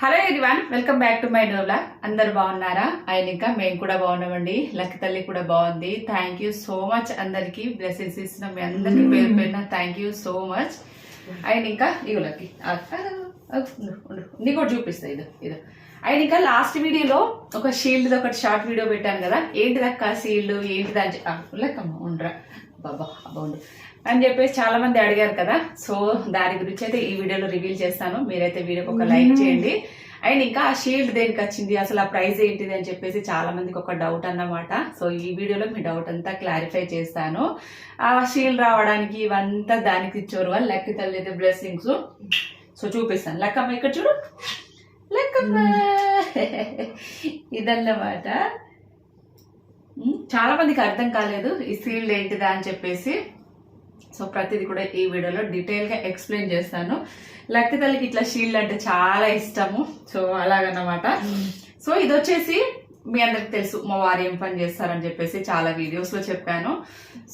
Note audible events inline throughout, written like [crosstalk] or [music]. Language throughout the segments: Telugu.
Hello everyone welcome back to my డోబ్లా అందరు బాగున్నారా? ఆయన ఇంకా మేము కూడా బాగున్నామండి. లక్క తల్లి కూడా బాగుంది. థ్యాంక్ యూ సో మచ్ అందరికి. బ్లెస్సింగ్స్ ఇస్తున్న మీ అందరికి పేరు పేరున. థ్యాంక్ యూ సో మచ్ ఆయన ఇంకా ఇగో లక్కి. నీకు కూడా చూపిస్తా ఇది ఇది. ఆయన ఇంకా లాస్ట్ వీడియోలో ఒక షీల్డ్ ఒకటి షార్ట్ వీడియో పెట్టాను కదా. ఏంటి దక్క షీల్డ్ ఏంటి దాని లెక్కమ్మ ఉండరా. బాబా బాగుండు అని చెప్పేసి చాలా మంది అడిగారు కదా. సో దాని గురించి అయితే ఈ వీడియోలో రివీల్ చేస్తాను. మీరైతే వీడియోకి ఒక లైక్ చేయండి. అండ్ ఇంకా ఆ షీల్డ్ దేనికి వచ్చింది? అసలు ఆ ప్రైస్ ఏంటిది అని చెప్పేసి చాలా మందికి ఒక డౌట్ అన్నమాట. సో ఈ వీడియోలో మీ డౌట్ అంతా క్లారిఫై చేస్తాను. ఆ షీల్డ్ రావడానికి ఇవంతా దానికి ఇచ్చారు వాళ్ళు లెక్క తల్లి బ్లెస్సింగ్స్ సో చూపిస్తాను. లెక్కమ్మ ఇక్కడ చూడు. లెక్కమ్మ! ఇదన్నమాట. చాలా మందికి అర్థం కాలేదు ఈ షీల్డ్ ఏంటిదా అని చెప్పేసి. సో ప్రతిదీ కూడా ఈ వీడియోలో డీటెయిల్గా ఎక్స్ప్లెయిన్ చేస్తాను. లక్క తల్లికి ఇట్లా షీల్డ్ అంటే చాలా ఇష్టము. సో అలాగన్నమాట. సో ఇది వచ్చేసి మీ అందరికి తెలుసు మా వారు ఏం పని చేస్తారని చెప్పేసి చాలా వీడియోస్లో చెప్పాను.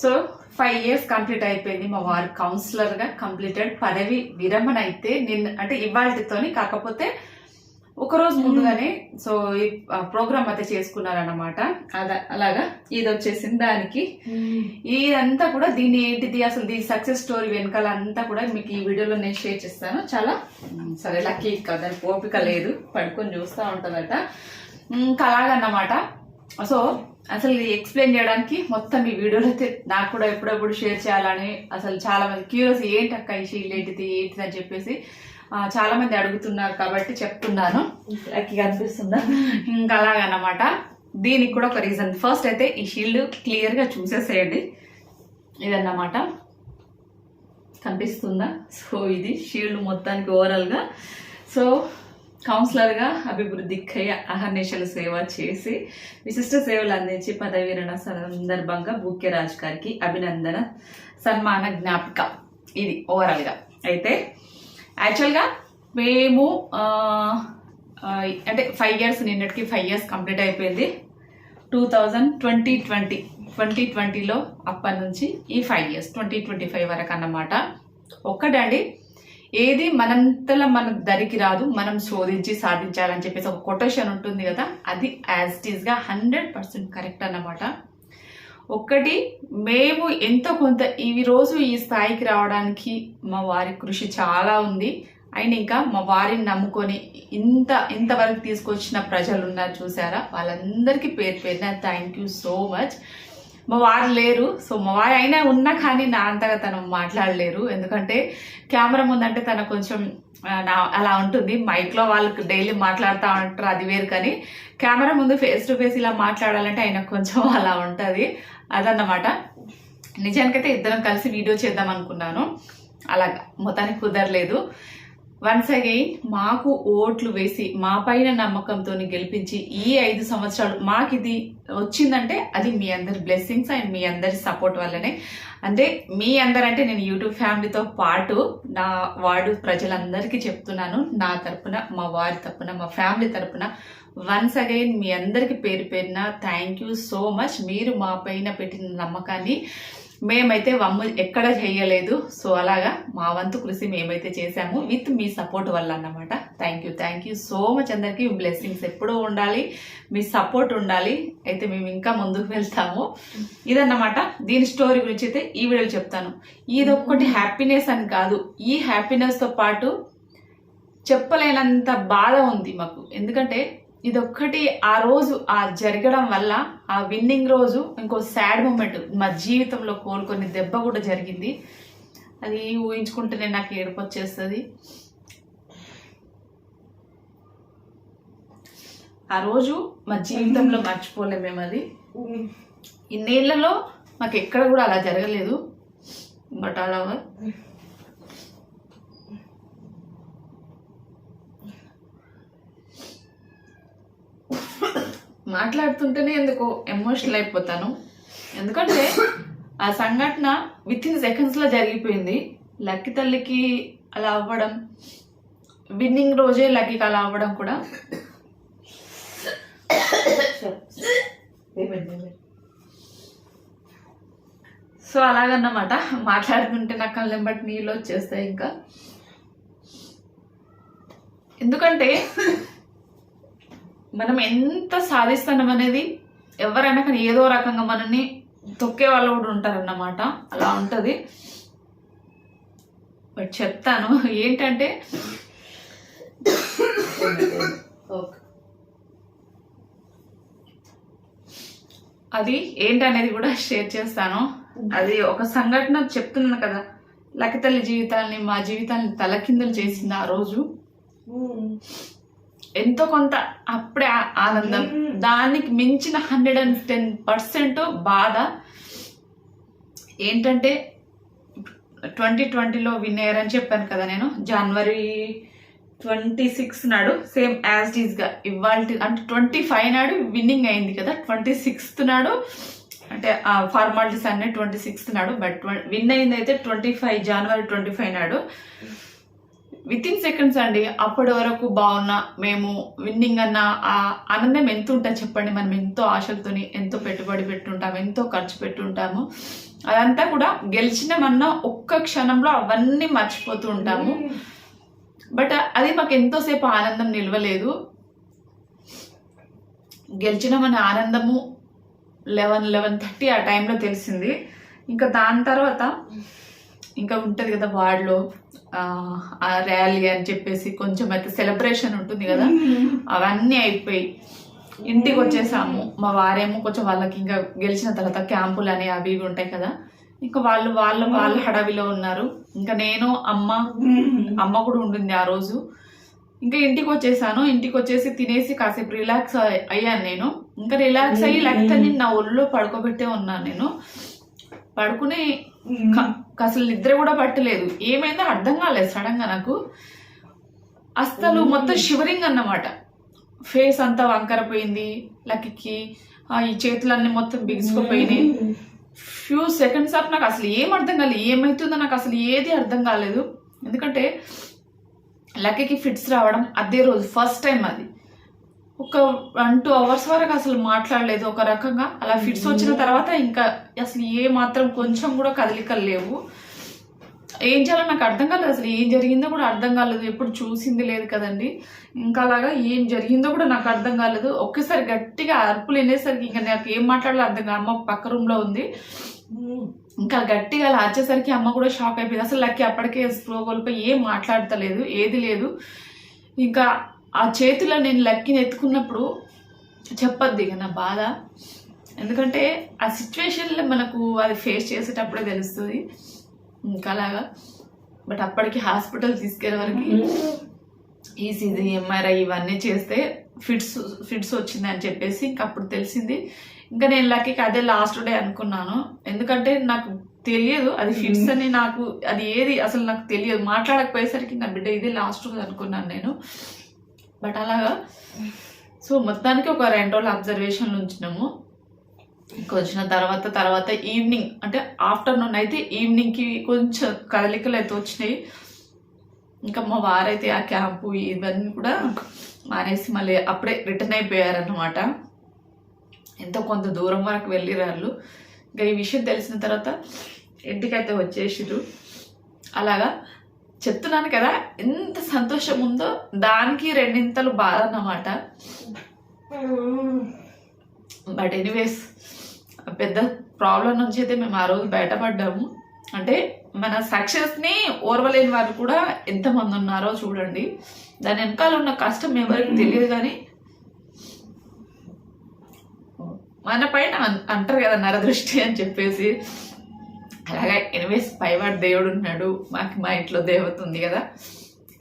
సో ఫైవ్ ఇయర్స్ కంప్లీట్ అయిపోయింది. మా వారు కౌన్సిలర్గా కంప్లీటెడ్ పదవి విరమణ అయితే నిన్న అంటే ఇవాళతోని కాకపోతే ఒక రోజు ముందుగానే సో ఈ ప్రోగ్రామ్ అయితే చేసుకున్నారన్నమాట. అలా అలాగా? ఇది వచ్చేసింది దానికి. ఇదంతా కూడా దీని ఏంటిది? అసలు దీని సక్సెస్ స్టోరీ వెనకాల అంతా కూడా మీకు ఈ వీడియోలో నేను షేర్ చేస్తాను. చాలా సరే లక్కీ కదా దానికి ఓపిక లేదు. పడుకొని చూస్తూ ఉంటుందట. ఇంకా అలాగన్నమాట. సో అసలు ఎక్స్ప్లెయిన్ చేయడానికి మొత్తం ఈ వీడియోలో అయితే నాకు కూడా ఎప్పుడెప్పుడు షేర్ చేయాలని అసలు చాలా మంది క్యూరియస్ ఏంటి అక్క ఈ షీల్డ్ ఏంటిది ఏంటిది అని చెప్పేసి. ఆ, చాలా మంది అడుగుతున్నారు కాబట్టి చెప్తున్నాను. లక్కీ కనిపిస్తుందా? ఇంకా అలాగన్నమాట దీనికి కూడా ఒక రీజన్ ఫస్ట్ అయితే ఈ షీల్డ్ క్లియర్గా చూసేసేయండి. ఇదన్నమాట. కనిపిస్తుందా? సో ఇది షీల్డ్ మొత్తానికి ఓవరాల్గా. సో కౌన్సిలర్గా అభివృద్ధి కయ్య అహర్నిశల సేవ చేసి విశిష్ట సేవలు అందించి పదవి విరమణ సందర్భంగా భూక్యరాజ్ గారికి అభినందన సన్మాన జ్ఞాపిక. ఇది ఓవరాల్గా. అయితే యాక్చువల్గా మేము అంటే ఫైవ్ ఇయర్స్ నిన్నటికి ఫైవ్ ఇయర్స్ కంప్లీట్ అయిపోయింది. Two thousand twenty twenty twenty ట్వంటీలో అప్పటి నుంచి ఈ five years twenty twenty five వరకు అన్నమాట. ఒక్కటండి ఏది మనంతలో మన దరికి రాదు మనం శోధించి సాధించాలని చెప్పేసి ఒక కొటేషన్ ఉంటుంది కదా అది యాజ్ ఇట్ ఈస్గా హండ్రెడ్ పర్సెంట్ కరెక్ట్ అన్నమాట. ఒక్కటి మేము ఎంతో కొంత ఈరోజు రోజు ఈ స్థాయికి రావడానికి మా వారి కృషి చాలా ఉంది. అయినా ఇంకా మా వారిని నమ్ముకొని ఇంత ఇంతవరకు తీసుకొచ్చిన ప్రజలు ఉన్నారు చూసారా? వాళ్ళందరికీ పేరు పేరున థ్యాంక్ యూ సో మచ్. మా వారు లేరు. సో మా వారు అయినా ఉన్నా కానీ నా అంతగా తను మాట్లాడలేరు. ఎందుకంటే కెమెరా ముందంటే తన కొంచెం నా అలా ఉంటుంది. మైక్లో వాళ్ళకి డైలీ మాట్లాడుతూ ఉంటారు అది వేరు కానీ కెమెరా ముందు ఫేస్ టు ఫేస్ ఇలా మాట్లాడాలంటే ఆయన కొంచెం [laughs] అలా ఉంటుంది. అదన్నమాట. నిజానికైతే ఇద్దరం కలిసి వీడియో చేద్దాం అనుకున్నాను. అలా మొత్తానికి కుదరలేదు. వన్స్ అగైన్ మాకు ఓట్లు వేసి మా పైన నమ్మకంతో గెలిపించి ఈ ఐదు సంవత్సరాలు మాకు ఇది వచ్చిందంటే అది మీ అందరి బ్లెస్సింగ్స్ అండ్ మీ అందరి సపోర్ట్ వల్లనే. అంటే మీ అందరంటే నేను యూట్యూబ్ ఫ్యామిలీతో పాటు నా వార్డు ప్రజలందరికీ చెప్తున్నాను. నా తరపున మా వారి తరపున మా ఫ్యామిలీ తరపున వన్స్ అగైన్ మీ అందరికీ పేరు పేరున థ్యాంక్ యూ సో మచ్ మీరు మా పైన పెట్టిన నమ్మకాన్ని మేమైతే వమ్ము ఎక్కడ చేయలేదు. సో అలాగా మా వంతు కృషి మేమైతే చేశాము. విత్ మీ సపోర్ట్ వల్ల అన్నమాట. Thank you thank you so much అందరికీ. బ్లెస్సింగ్స్ ఎప్పుడూ ఉండాలి. మీ సపోర్ట్ ఉండాలి. అయితే మేము ఇంకా ముందుకు వెళ్తాము. ఇదన్నమాట. దీని స్టోరీ గురించి అయితే ఈ వీడియో చెప్తాను. ఇది ఒక్కటి హ్యాపీనెస్ అని కాదు. ఈ హ్యాపీనెస్తో పాటు చెప్పలేనంత బాధ ఉంది మాకు. ఎందుకంటే ఇదొక్కటి ఆ రోజు ఆ జరగడం వల్ల ఆ విన్నింగ్ రోజు ఇంకో సాడ్ మూమెంట్ మా జీవితంలో కోలుకొని దెబ్బ కూడా జరిగింది. అది ఊహించుకుంటేనే నాకు ఏడుపు వచ్చేస్తుంది ఆ రోజు మా జీవితంలో మర్చిపోలేము మేము అది. ఇన్నేళ్ళలో మాకు ఎక్కడ కూడా అలా జరగలేదు. బట్ అలా మాట్లాడుతుంటేనే ఎందుకు ఎమోషనల్ అయిపోతాను. ఎందుకంటే ఆ సంఘటన విత్ ఇన్ సెకండ్స్లో జరిగిపోయింది. లక్కీ తల్లికి అలా అవ్వడం విన్నింగ్ రోజే లక్కీకి అలా అవ్వడం కూడా. సో అలాగన్నమాట. మాట్లాడుతుంటే నా కళ్ళెంబటి నీళ్ళు వచ్చేస్తాయి ఇంకా. ఎందుకంటే మనం ఎంత సాధిస్తున్నాం అనేది ఎవరైనా కానీ ఏదో రకంగా మనల్ని తొక్కే వాళ్ళు కూడా ఉంటారన్నమాట. అలా ఉంటుంది. బట్ చెప్తాను ఏంటంటే అది ఏంటనేది కూడా షేర్ చేస్తాను. అది ఒక సంఘటన చెప్తున్నాను కదా. లకితల్లి జీవితాల్ని మా జీవితాన్ని తలకిందులు చేసింది ఆ రోజు. ఎంతో కొంత అప్పుడే ఆనందం. దానికి మించిన హండ్రెడ్ అండ్ టెన్ పర్సెంట్ బాధ ఏంటంటే ట్వంటీ ట్వంటీలో విన్ అయ్యారని చెప్పాను కదా నేను. జనవరి ట్వంటీ సిక్స్ నాడు సేమ్ యాజ్ ఈజ్గా ఇవాళ అంటే ట్వంటీ ఫైవ్ నాడు విన్నింగ్ అయింది కదా. ట్వంటీ సిక్స్త్ నాడు అంటే ఆ ఫార్మాలిటీస్ అన్ని ట్వంటీ సిక్స్త్ నాడు బట్ విన్ అయింది అయితే ట్వంటీ ఫైవ్ జనవరి ట్వంటీ ఫైవ్ నాడు. విత్ ఇన్ సెకండ్స్ అండి అప్పటి వరకు బాగున్నా మేము విన్నింగ్ అన్న ఆ ఆనందం ఎంత ఉంటుంది చెప్పండి. మనం ఎంతో ఆశలతోని ఎంతో పెట్టుబడి పెట్టుంటాము ఎంతో ఖర్చు పెట్టుంటాము. అదంతా కూడా గెలిచినామన్న ఒక్క క్షణంలో అవన్నీ మర్చిపోతూ ఉంటాము. బట్ అది మాకు ఎంతోసేపు ఆనందం నిలవలేదు. గెలిచినామనే ఆనందము లెవెన్ లెవెన్ థర్టీ ఆ టైంలో తెలిసింది. ఇంకా దాని తర్వాత ఇంకా ఉంటుంది కదా వార్డులో ఆ ర్యాలీ అని చెప్పేసి కొంచెం అయితే సెలబ్రేషన్ ఉంటుంది కదా అవన్నీ అయిపోయి. ఇంటికి వచ్చేసాము. మా వారేమో కొంచెం వాళ్ళకి ఇంకా గెలిచిన తర్వాత క్యాంపులు అని అవి ఇవి ఉంటాయి కదా ఇంకా వాళ్ళు వాళ్ళ వాళ్ళ హడావిలో ఉన్నారు. ఇంకా నేను అమ్మ అమ్మ కూడా ఉండింది ఆ రోజు. ఇంకా ఇంటికి వచ్చేసాను. ఇంటికి వచ్చేసి తినేసి కాసేపు రిలాక్స్ అయ్యాను నేను. ఇంకా రిలాక్స్ అయ్యి లేకపోతే నేను నా ఒళ్ళో పడుకోబెట్టే ఉన్నాను నేను. పడుకుని అసలు నిద్ర కూడా పట్టలేదు. ఏమైందో అర్థం కాలేదు సడన్గా నాకు. అస్సలు మొత్తం షివరింగ్ అన్నమాట. ఫేస్ అంతా వంకరపోయింది లక్కి ఈ చేతులన్నీ మొత్తం బిగుసుకుపోయినాయి. ఫ్యూ సెకండ్స్ ఆఫ్ నాకు అసలు ఏం అర్థం కాలేదు. ఏమవుతుందో నాకు అసలు ఏది అర్థం కాలేదు. ఎందుకంటే లక్కీకి ఫిట్స్ రావడం అదే రోజు ఫస్ట్ టైం అది. ఒక వన్ టూ అవర్స్ వరకు అసలు మాట్లాడలేదు ఒక రకంగా. అలా ఫిట్స్ వచ్చిన తర్వాత ఇంకా అసలు ఏ మాత్రం కొంచెం కూడా కదలికలు లేవు. ఏం చేయాలో నాకు అర్థం కాలేదు అసలు. ఏం జరిగిందో కూడా అర్థం కాలేదు. ఎప్పుడు చూసింది లేదు కదండి. ఇంకా అలాగా ఏం జరిగిందో కూడా నాకు అర్థం కాలేదు. ఒక్కసారి గట్టిగా అరుపులు వినేసరికి ఇంకా నాకు ఏం మాట్లాడాలో అర్థం కాదు అమ్మ పక్క రూమ్లో ఉంది. ఇంకా గట్టిగా అలా వచ్చేసరికి అమ్మ కూడా షాక్ అయిపోయింది. అసలు లక్కి అప్పటికే స్లో కోల్పోయి ఏం మాట్లాడతలేదు. ఏది లేదు. ఇంకా ఆ చేతిలో నేను లక్కిని ఎత్తుకున్నప్పుడు చెప్పద్దు ఇక నా బాధ. ఎందుకంటే ఆ సిచ్యువేషన్లో మనకు అది ఫేస్ చేసేటప్పుడే తెలుస్తుంది. ఇంకా అలాగా. బట్ అప్పటికి హాస్పిటల్ తీసుకెళ్ళే వరకు ఈసీజీ ఎంఆర్ఐ ఇవన్నీ చేస్తే ఫిట్స్ ఫిట్స్ వచ్చింది అని చెప్పేసి ఇంక అప్పుడు తెలిసింది. ఇంకా నేను లక్కీకి అదే లాస్ట్ డే అనుకున్నాను. ఎందుకంటే నాకు తెలియదు అది ఫిట్స్ అని నాకు అది ఏది అసలు నాకు తెలియదు. మాట్లాడకపోయేసరికి నా బిడ్డ ఇదే లాస్ట్ అనుకున్నాను నేను. బట్ అలాగా. సో మొత్తానికి ఒక రెండు రోజులు అబ్జర్వేషన్లు ఉంచినాము. వచ్చిన తర్వాత తర్వాత ఈవినింగ్ అంటే ఆఫ్టర్నూన్ అయితే ఈవినింగ్కి కొంచెం కదలికలు అయితే వచ్చినాయి. ఇంకా మా వారైతే ఆ క్యాంపు ఇవన్నీ కూడా మానేసి మళ్ళీ అప్పుడే రిటర్న్ అయిపోయారనమాట ఎంతో కొంత దూరం వరకు వెళ్ళిరాళ్ళు. ఇంకా ఈ విషయం తెలిసిన తర్వాత ఇంటికైతే వచ్చేసిరు అలాగా. చెప్తున్నాను కదా ఎంత సంతోషం ఉందో దానికి రెండింతలు బాధ అన్నమాట బట్ ఎనీవేస్ పెద్ద ప్రాబ్లం నుంచి అయితే మేము ఆ రోజు బయటపడ్డాము. అంటే మన సక్సెస్ని ఓర్వలేని వారు కూడా ఎంతమంది ఉన్నారో చూడండి. దాని వెనకాల ఉన్న కష్టం ఎవరికి తెలియదు కానీ మన పైన అంటారు కదా నరదృష్టి అని చెప్పేసి. అలాగే ఎనివేస్ పైవాడు దేవుడు ఉన్నాడు మాకు మా ఇంట్లో దేవత ఉంది కదా.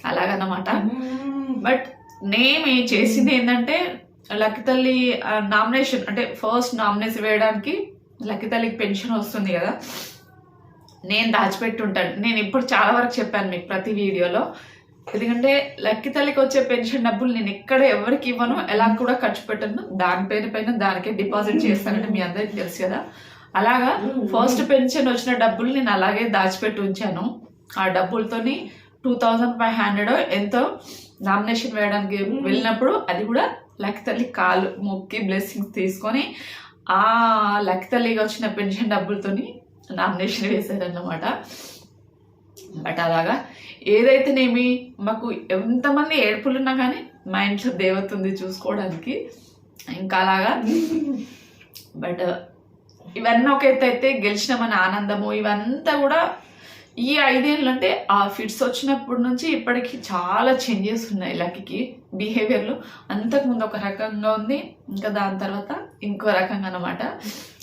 అలాగన్నమాట. బట్ నేను చేసింది ఏంటంటే లక్కి తల్లి నామినేషన్ అంటే ఫస్ట్ నామినేషన్ వేయడానికి లక్కి తల్లికి పెన్షన్ వస్తుంది కదా. నేను దాచిపెట్టి ఉంటాను నేను ఇప్పుడు చాలా వరకు చెప్పాను మీకు ప్రతి వీడియోలో. ఎందుకంటే లక్కి తల్లికి వచ్చే పెన్షన్ డబ్బులు నేను ఎక్కడ ఎవరికి ఇవ్వను ఎలా కూడా ఖర్చు పెట్టను. దాని పేరు పైన దానికే డిపాజిట్ చేస్తానంటే మీ అందరికి తెలుసు కదా. అలాగా ఫస్ట్ పెన్షన్ వచ్చిన డబ్బులు నేను అలాగే దాచిపెట్టి ఉంచాను. ఆ డబ్బులతోని టూ థౌజండ్ ఫైవ్ హండ్రెడ్ ఎంతో నామినేషన్ వేయడానికి వెళ్ళినప్పుడు అది కూడా లక్కి తల్లి కాలు మొక్కి బ్లెస్సింగ్స్ తీసుకొని ఆ లక్కి తల్లికి వచ్చిన పెన్షన్ డబ్బులతోని నామినేషన్ వేశారన్నమాట. బట్ అలాగా ఏదైతేనేమి మాకు ఎంతమంది ఏడుపులు ఉన్నా కానీ మా ఇంట్లో దేవత ఉంది చూసుకోవడానికి. ఇంకా అలాగా. బట్ ఇవన్నీ ఒక ఎత్తు అయితే గెలిచినామని ఆనందము. ఇవంతా కూడా ఈ ఐదేళ్ళు అంటే ఆ ఫిట్స్ వచ్చినప్పటి నుంచి ఇప్పటికి చాలా చేంజెస్ ఉన్నాయి లక్కీకి బిహేవియర్లో. అంతకుముందు ఒక రకంగా ఉంది ఇంకా దాని తర్వాత ఇంకో రకంగా అనమాట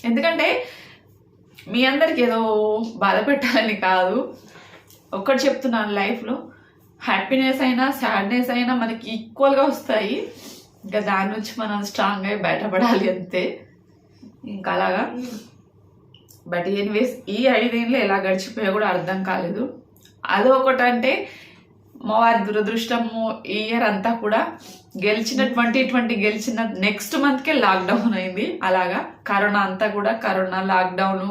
ఎందుకంటే మీ అందరికి ఏదో బాధ పెట్టాలని కాదు. ఒక్కటి చెప్తున్నాను లైఫ్లో హ్యాపీనెస్ అయినా సాడ్నెస్ అయినా మనకి ఈక్వల్గా వస్తాయి. ఇంకా దాని నుంచి మనం స్ట్రాంగ్ అయి బయటపడాలి అంతే. ఇంకా అలాగా. బట్ ఎనీవేస్ ఈ ఐదేళ్ళు ఎలా గడిచిపోయా కూడా అర్థం కాలేదు. అది అంటే మా వారి దురదృష్టము ఈ ఇయర్ అంతా కూడా గెలిచిన ట్వంటీ ట్వంటీ గెలిచిన నెక్స్ట్ మంత్కే లాక్డౌన్ అయింది. అలాగా కరోనా అంతా కూడా కరోనా లాక్డౌన్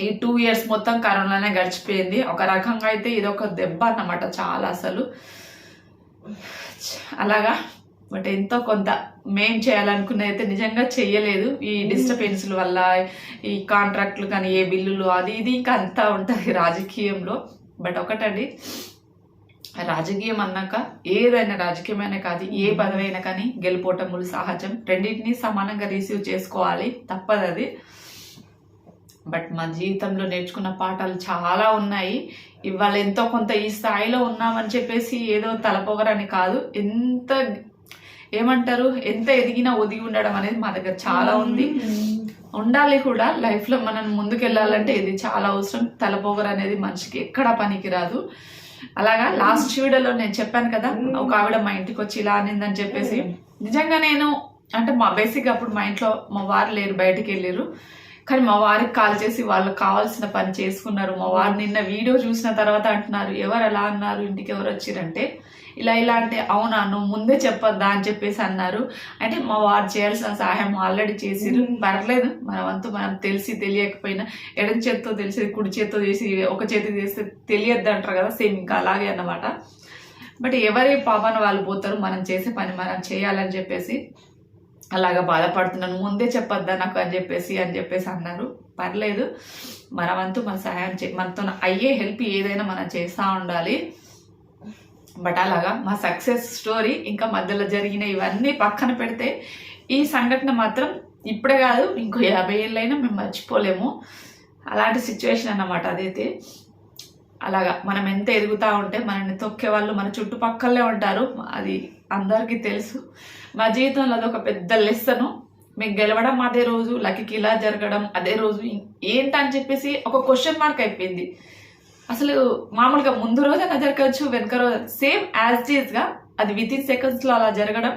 ఈ టూ ఇయర్స్ మొత్తం కరోనానే గడిచిపోయింది. ఒక రకంగా అయితే ఇది ఒక దెబ్బ అన్నమాట చాలా అసలు. అలాగా బట్ ఎంతో కొంత మేం చేయాలనుకున్నది అయితే నిజంగా చెయ్యలేదు. ఈ డిస్టర్బెన్స్ల వల్ల ఈ కాంట్రాక్ట్లు కానీ ఏ బిల్లులు అది ఇది ఇంకా అంతా ఉంటుంది రాజకీయంలో. బట్ ఒకటండి రాజకీయం అన్నాక ఏదైనా రాజకీయమైనా కాదు ఏ పదవి అయినా కానీ గెలుపోటములు సహజం రెండింటినీ సమానంగా రిసీవ్ చేసుకోవాలి తప్పదు అది. బట్ మా జీవితంలో నేర్చుకున్న పాఠాలు చాలా ఉన్నాయి. ఇవాళ ఎంతో కొంత ఈ స్థాయిలో ఉన్నామని చెప్పేసి ఏదో తలపొగరని కాదు. ఎంత ఏమంటారు? ఎంత ఎదిగినా ఒదిగి ఉండడం అనేది మా దగ్గర చాలా ఉంది. ఉండాలి కూడా. లైఫ్లో మనం ముందుకెళ్ళాలంటే ఇది చాలా అవసరం. తలపోగరు అనేది మనిషికి ఎక్కడ పనికి రాదు. అలాగా లాస్ట్ వీడియోలో నేను చెప్పాను కదా ఒక ఆవిడ మా ఇంటికి వచ్చి ఇలా అనిందని చెప్పేసి. నిజంగా నేను అంటే మా బేసిక్ అప్పుడు మా ఇంట్లో మా వారు లేరు బయటికి వెళ్ళారు కానీ మా వారికి కాల్ చేసి వాళ్ళకి కావాల్సిన పని చేసుకున్నారు. మా వారు నిన్న వీడియో చూసిన తర్వాత అంటున్నారు ఎవరు ఎలా అన్నారు? ఇంటికి ఎవరు వచ్చిరంటే ఇలా ఇలా అంటే అవునా నువ్వు ముందే చెప్పొద్దా? అని చెప్పేసి అన్నారు. అంటే మా వారు చేయాల్సిన సహాయం ఆల్రెడీ చేసిరు పర్లేదు మన వంతు మనం తెలిసి తెలియకపోయినా ఎడం చేత్తో తెలిసి కుడి చేత్తో చేసి ఒక చేతి చేస్తే తెలియద్దు అంటారు కదా సేమ్ ఇంకా అలాగే అన్నమాట. బట్ ఎవరి పాపన వాళ్ళు పోతారు మనం చేసే పని మనం చేయాలని చెప్పేసి అలాగా బాధపడుతున్నాను. ముందే చెప్పొద్దా నాకు అని చెప్పేసి అని చెప్పేసి అన్నారు. పర్లేదు మన వంతు మన సహాయం చే మనతో అయ్యే హెల్ప్ ఏదైనా మనం చేస్తూ ఉండాలి. బట్ అలాగా మా సక్సెస్ స్టోరీ ఇంకా మధ్యలో జరిగిన ఇవన్నీ పక్కన పెడితే ఈ సంఘటన మాత్రం ఇప్పుడే కాదు ఇంకో యాభై ఏళ్ళైనా మేము మర్చిపోలేము. అలాంటి సిచ్యువేషన్ అన్నమాట అదైతే. అలాగా మనం ఎంత ఎదుగుతూ ఉంటే మనల్ని తొక్కే వాళ్ళు మన చుట్టుపక్కలే ఉంటారు. అది అందరికీ తెలుసు. మా జీవితంలో అదొక పెద్ద లెసను మీకు గెలవడం అదే రోజు లక్కీకి ఇలా జరగడం అదే రోజు ఏంటని చెప్పేసి ఒక క్వశ్చన్ మార్క్ అయిపోయింది. అసలు మామూలుగా ముందు రోజైనా జరగచ్చు వెనక రోజు. సేమ్ యాజ్గా అది విత్ ఇన్ సెకండ్స్లో అలా జరగడం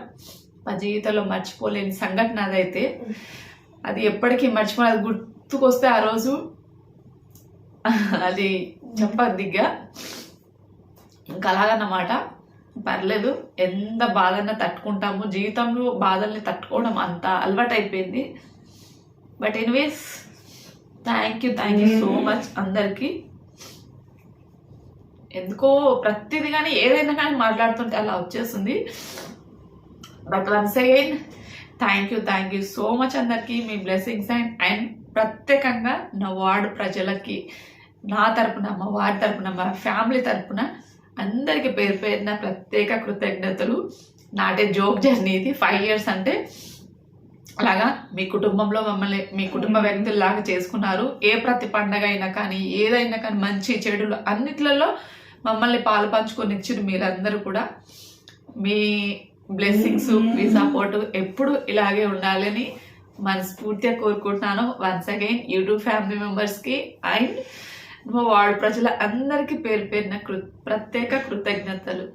మా జీవితంలో మర్చిపోలేని సంఘటన అదైతే. అది ఎప్పటికీ మర్చిపో అది గుర్తుకొస్తే ఆ రోజు అది చెప్పద్దిగ్గా ఇంకా అలాగన్నమాట. పర్లేదు ఎంత బాధన్నా తట్టుకుంటాము. జీవితంలో బాధల్ని తట్టుకోవడం అంత అలవాటు అయిపోయింది but anyways thank you thank you so much అందరికీ. ఎందుకో ప్రతిది కానీ ఏదైనా కానీ మాట్లాడుతుంటే అలా వచ్చేస్తుంది. But once again thank you thank you so much అందరికీ మీ బ్లెస్సింగ్స్ అండ్ అండ్ ప్రత్యేకంగా నా వార్డు ప్రజలకి నా తరపున మా వారి తరపున మా ఫ్యామిలీ తరపున అందరికీ పేరు పేరున ప్రత్యేక కృతజ్ఞతలు. నాటే జోక్ జర్నీ ఇది. ఫైవ్ ఇయర్స్ అంటే అలాగా మీ కుటుంబంలో మమ్మల్ని మీ కుటుంబ వ్యక్తుల్లాగా చేసుకున్నారు. ఏ ప్రతి పండగ అయినా కానీ ఏదైనా కానీ మంచి చెడులు అన్నిట్లలో మమ్మల్ని పాలు పంచుకొని ఇచ్చిన మీరందరూ కూడా. మీ బ్లెస్సింగ్స్ మీ సపోర్ట్ ఎప్పుడు ఇలాగే ఉండాలని మనస్ఫూర్తిగా కోరుకుంటున్నాను. వన్స్ అగైన్ యూట్యూబ్ ఫ్యామిలీ మెంబర్స్కి అండ్ మా వార్డు ప్రజల అందరికీ పేరు పేరిన కృ ప్రత్యేక కృతజ్ఞతలు.